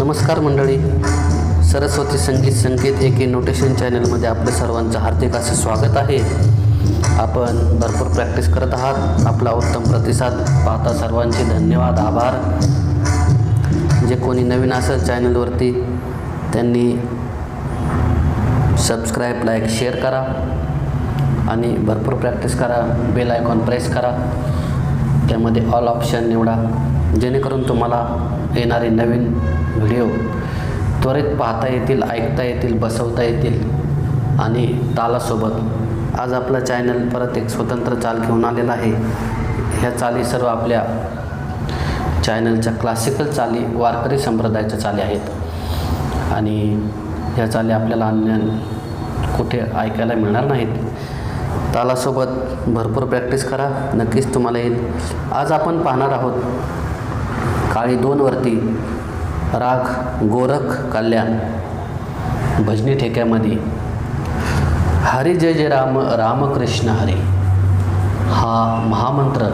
नमस्कार मंडळी. सरस्वती संगीत संकेत एके नोटेशन चॅनलमध्ये आपलं सर्वांचं हार्दिक असं स्वागत आहे. आपण भरपूर प्रॅक्टिस करत आहात. आपला उत्तम प्रतिसाद पाहता सर्वांचे धन्यवाद आभार. जे कोणी नवीन असेल चॅनलवरती त्यांनी सबस्क्राईब लाईक शेअर करा. आणि भरपूर प्रॅक्टिस करा. बेल आयकॉन प्रेस करा. त्यामध्ये ऑल ऑप्शन निवडा. जेणेकरून तुम्हाला येणारे नवीन व्हिडिओ त्वरित पाहता येतील ऐकता येतील बसवता येतील. आणि तालासोबत आज आपला चॅनल परत एक स्वतंत्र चाल घेऊन आलेला आहे. ह्या चाली सर्व आपल्या चॅनलच्या क्लासिकल चाली वारकरी संप्रदायाच्या चाली आहेत. आणि ह्या चाली आपल्याला अन्य कुठे ऐकायला मिळणार नाहीत. तालासोबत भरपूर प्रॅक्टिस करा नक्कीच तुम्हाला येईल. आज आपण पाहणार आहोत काळी दोनवरती राग गोरख कल्याण भजनी ठेक्यामध्ये. हरी जय जय राम रामकृष्ण हरी. हा महामंत्र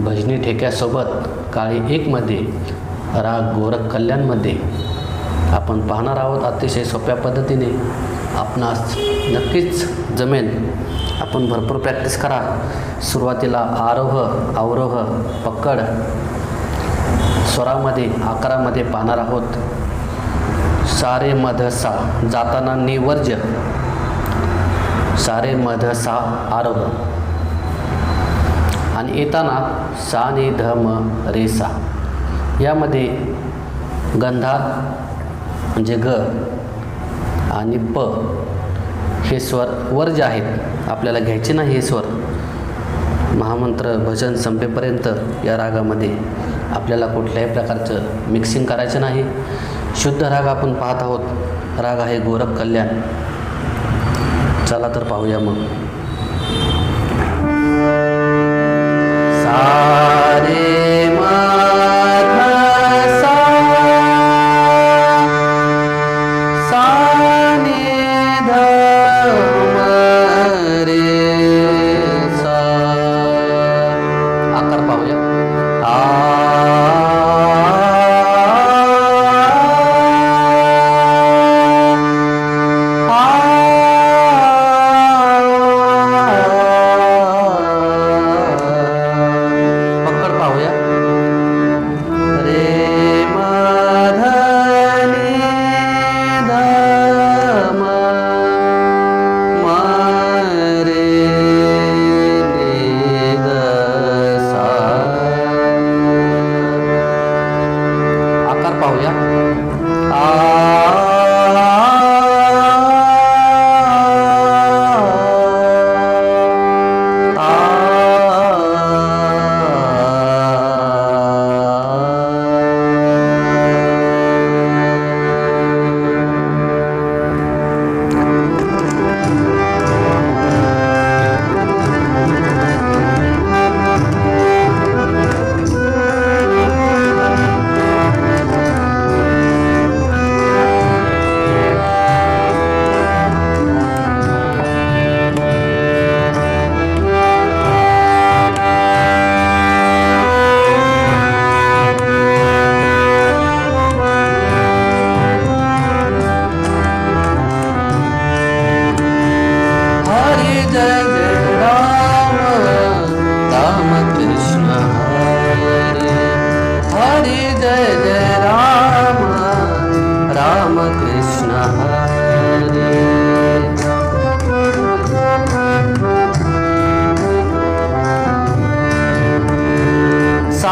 भजनी ठेक्यासोबत काळी एकमध्ये राग गोरख कल्याणमध्ये आपण पाहणार आहोत. अतिशय सोप्या पद्धतीने आपणास नक्कीच जमेल. आपण भरपूर प्रॅक्टिस करा. सुरुवातीला आरोह अवरोह पकड स्वरामध्ये आकारामध्ये पाहणार आहोत. सारे मध सा जाताना निवर्ज. सारे मध सा आरोह आणि येताना सा नि ध म रे सा यामध्ये गंधा म्हणजे ग आणि प हे स्वर वर्ज आहेत आपल्याला घ्यायचे नाही हे स्वर. महामंत्र भजन संपेपर्यंत या रागामध्ये. आपल्याला कुठल्याही प्रकारचं मिक्सिंग करायचं नाही. शुद्ध राग आपण पाहत आहोत. राग आहे गोरख कल्याण. चला तर पाहूया मग. सारे मा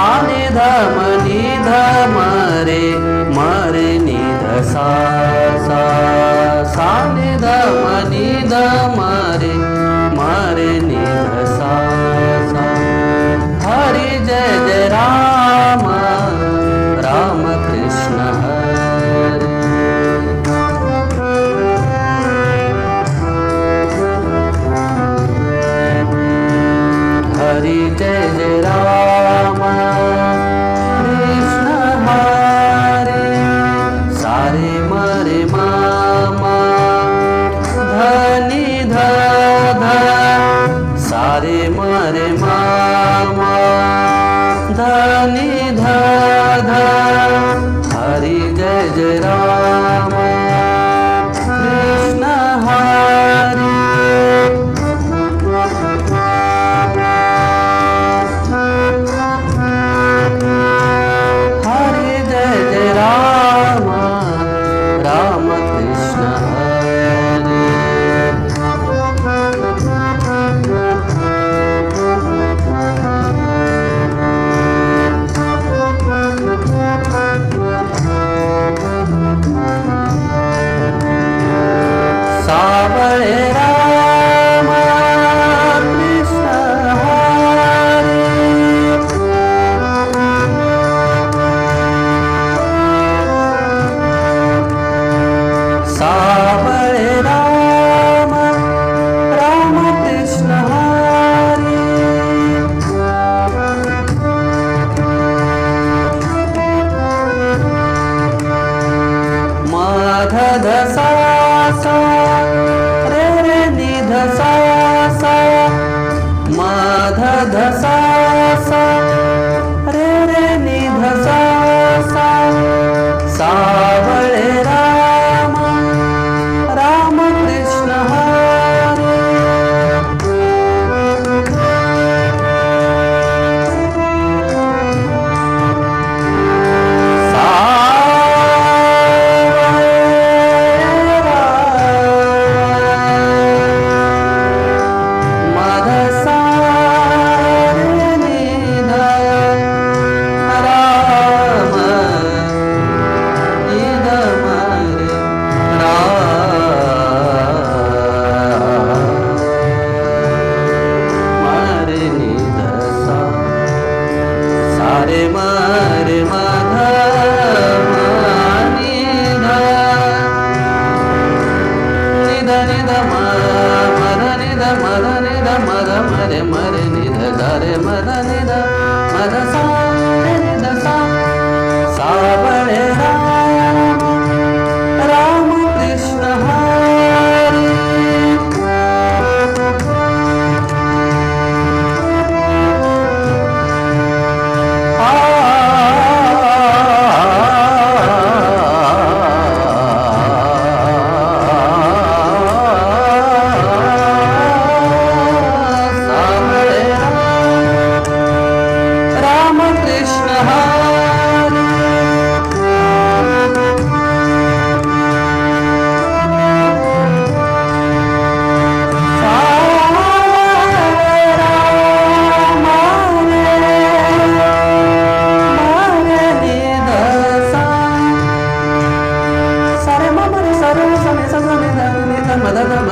सा धम ध मरे मरे ध रे सा सा। धम नि मरे yani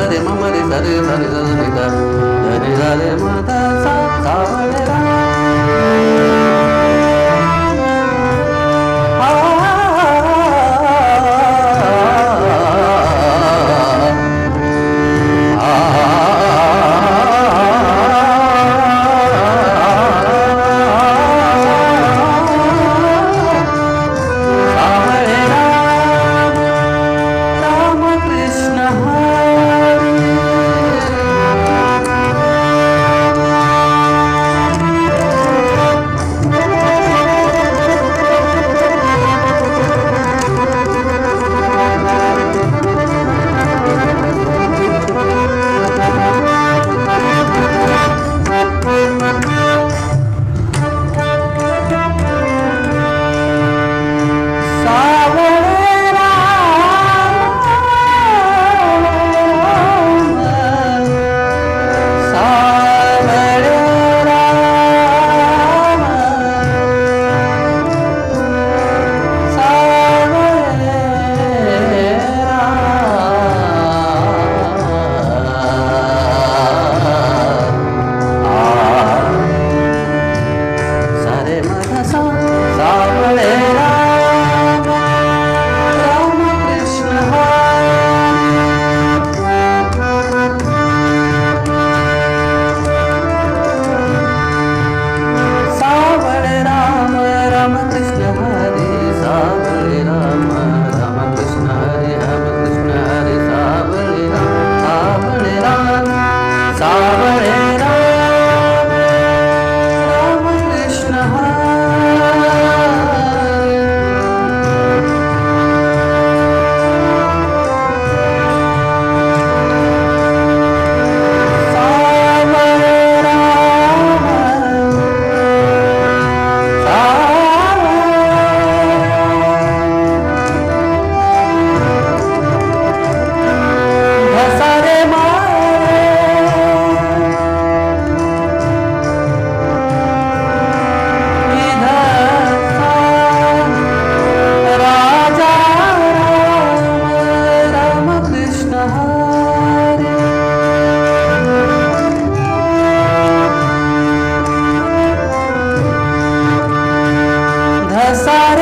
re ma ma re sa re sa re sa da da da da. essa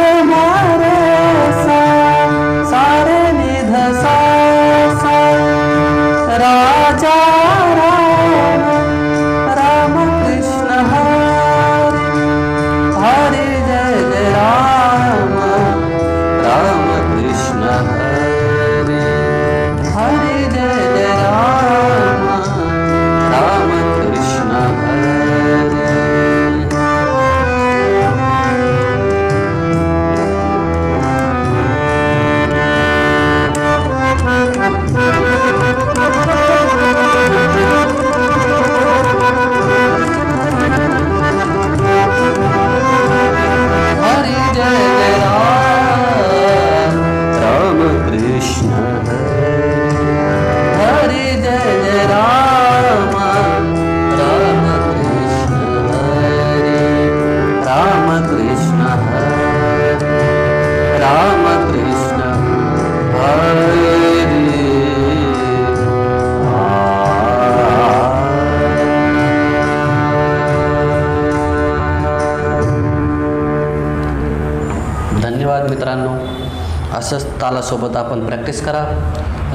असंच तालासोबत आपण प्रॅक्टिस करा.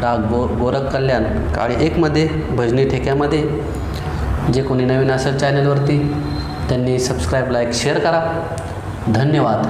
राग गो गोरख कल्याण काळी एकमध्ये भजनी ठेक्यामध्ये. जे कोणी नवीन असेल चॅनलवरती त्यांनी सबस्क्राईब लाईक शेअर करा. धन्यवाद.